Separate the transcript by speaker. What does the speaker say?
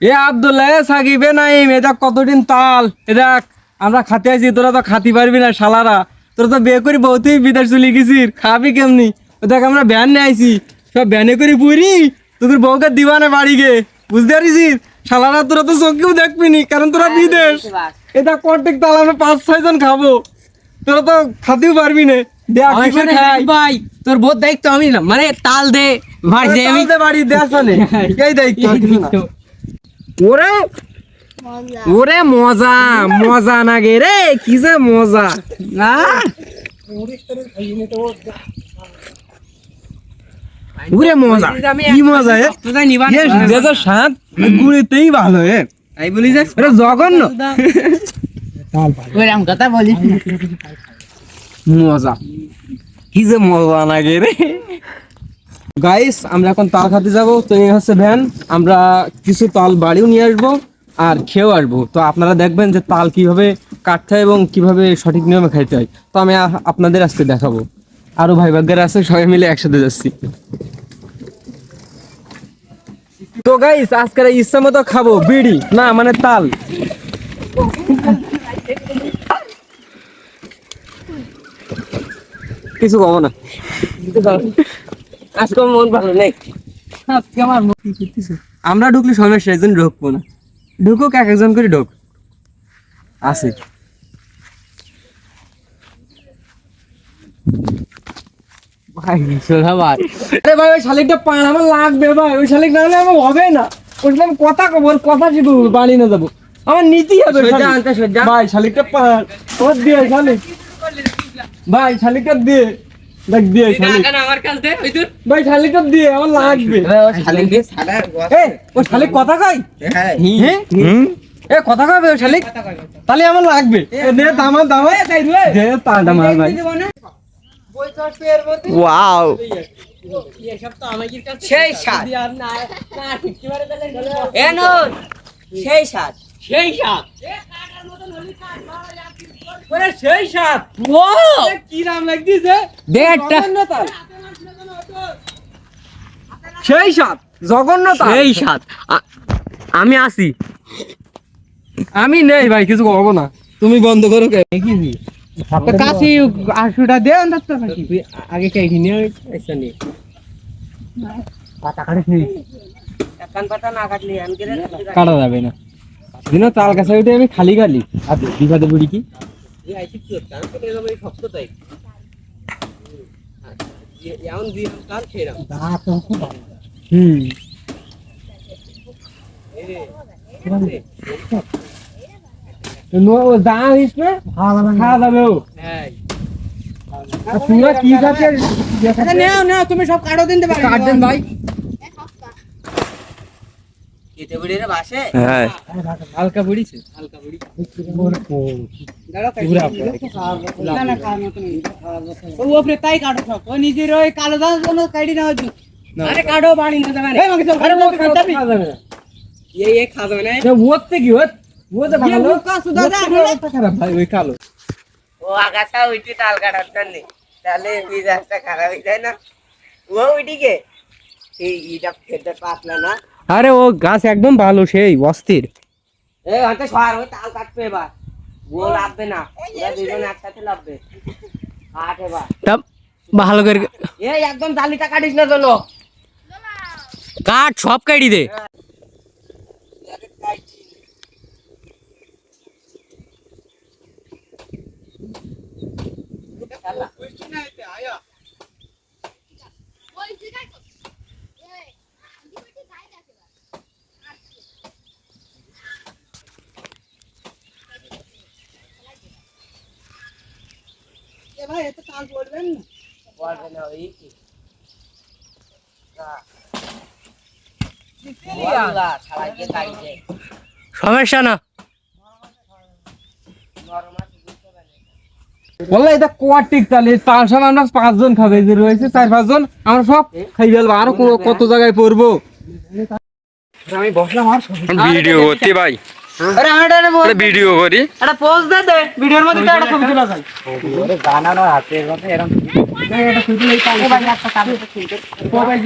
Speaker 1: এ আব্দুল্লাহ এ সাকিবে নাইম এটা কতদিন তাল। এ দেখ আমরা খাতে আছি তোরা তো খাতি পারবি না শালারা। তোরা তো বিয়ে করে বহুতই বিদেশ চলে গেছিস খাবি কেমনি? ও দেখ আমরা ব্যান নিয়ে আইছি সব ব্যানে করে পুরি তোদের বউকে দিবানে বাড়ি গে। বুঝতে পারিস শালারা তোরা তো চোখেও দেখবি নি কারণ তোরা বিদেশ। এটা কটেক তাল আমরা পাঁচ ছয় জন খাব। তোরা তো খাতেও পারবি না।
Speaker 2: ভাই তোর বহুত দায়িত্ব আমি না মানে তাল দে ভাই দে আমি
Speaker 1: বাড়ি দেশ মানে এই দায়িত্ব। ওরে ওরে মজা মজা না গে রে কি যে মজা।
Speaker 2: না?
Speaker 1: ওরে মজা কি মজা যেটা স্বাদ গুড়িতেই ভালো এ
Speaker 2: তাই বলি যে
Speaker 1: জঘন্য।
Speaker 2: ওরকম কথা বলিস
Speaker 1: মজা। কি যে মজা না গে রে। গাইস আমরা এখন তাল খাতে যাব। তো এই হচ্ছে ভ্যান আমরা কিছু তাল বাড়িও নিয়ে আসব আর খেয়েও আসব। তো আপনারা দেখবেন যে তাল কীভাবে কাটতে হয় এবং কীভাবে সঠিক নিয়মে খাইতে হয়। তো আমি আপনাদের আজকে দেখাবো। আরও ভাই ভাগ্যের আছে, সবাই মিলে একসাথে যাচ্ছি। তো গাইস আজকের ইচ্ছা মতো খাব বিড়ি। না মানে তাল। কিছু কমো না।
Speaker 2: আজকে মন ভালো নেই। আজকে আমার করতেছে?
Speaker 1: আমরা ঢুকলে সমস্যা একজন ঢুকবো না। ঢুকুক এক একজন করে ঢুক। আছে।
Speaker 2: ভাই সোনা ভাই।
Speaker 1: আরে ভাই ওই শালিকটা পান আমার লাগবে ভাই। ওই শালিক না হলে আমার হবে না। আমি কথা কব ওর কথা শিখব বাড়ি না যাব। আমার নীতি হবে ভাই শালিকটা পান। দিয়ে শালিক। ভাই শালিকটা দিয়ে। দেখ দিয়ে শালিক
Speaker 2: আমার কাছ দে ওই তোর
Speaker 1: ভাই শালিকটা দিয়ে আমার লাগবে।
Speaker 2: শালিক দিয়ে সাদা
Speaker 1: এ ও শালিক কথা কয়?
Speaker 2: হ্যাঁ।
Speaker 1: হ্যাঁ এ কথা কবে ও শালিক তাহলে আমার লাগবে। এ দে দামা দামা দে তাটা মার ভাই। ওয়াও।
Speaker 2: সেই সাত এ নোর সেই সাত সেই সাত
Speaker 1: ওরে সেই সাত
Speaker 2: ও!
Speaker 1: কি নাম সেই সাত জগন্নাথ
Speaker 2: সেই সাত আমি আসি।
Speaker 1: আমি নেই ভাই কিছু করব না। তুমি বন্ধ করো কে?
Speaker 2: কাশি আশুটা দে অন্তত কাশি। আগে এসে নিয়ে পাতা কাটিস নি? কান পাতা না কাটলি আমি কে
Speaker 1: কাটা যাবে না। দিন তাল কাছে উঠে আমি খালি খালি। আর বিভাদে বুড়ি কি?
Speaker 2: এই আইছি কি হচ্ছে? আমি তো এরকম এই শক্ত তাই। এমন দিয়ে কাল খেলাম
Speaker 1: হুম। নো যা হইস না? খাওয়া যাবে ও।
Speaker 2: হ্যাঁ
Speaker 1: আর তোমরা কি খাতে
Speaker 2: আচ্ছা নাও নাও তুমি সব কাটো দিতে পারো
Speaker 1: কাট দেন ভাই
Speaker 2: কেটে বুড়ি রে বাসে?
Speaker 1: হ্যাঁ। হালকা
Speaker 2: হালকা বুড়ি। না না খাওয়ার মতো নেই। ও ওপরে তাই কাটো সব। ও নিজের ওই কালো দাস জন্য কাটি না হচ্ছে আরে কাটো বাড়ি না যাবে। এই মাকে আরে ও খাতা
Speaker 1: না।
Speaker 2: এই এই খাবে না।
Speaker 1: এ ওতে কি ওত ওতে ভালো
Speaker 2: বোকা সুদা দা
Speaker 1: খারাপ? ভাই ওই কালো।
Speaker 2: ও আগাছা উইটি তাল কাটার জন্য। তাহলে মিজাজটা খারাপ হয়ে যায় না। ও উইটিকে এই ইটা ফেরতে পাতলা না।
Speaker 1: আরে ও গাছ একদম ভালো সেই অস্থির।
Speaker 2: এ হাতে সর ওই তাল কাটবে এবার। ও লাভবে না। ওরা দুজন একসাথে লাভবে কাট এবার।
Speaker 1: তা ভালো করে
Speaker 2: এই একদম জালিটা কাটিস না জন্য
Speaker 1: কাট সব কাটি দে।
Speaker 2: বলবে
Speaker 1: সমস্যা না। বললে এটা আমরা পাঁচজন খাবে যে রয়েছে চার পাঁচজন আমরা সব খাই ফেলব আরও কত জায়গায় পড়ব।
Speaker 2: আমি বসলাম আর
Speaker 1: ভিডিও করতে ভাই।
Speaker 2: আরে আমার এটা
Speaker 1: ভিডিও করি।
Speaker 2: এটা পোজ দে দে। ভিডিওর মধ্যে তো একটা ছবি তোলা যায়।
Speaker 1: গানানো হাতের কথা এরকম
Speaker 2: এই ভাই একটা কাগজে খুলতে ও ভাই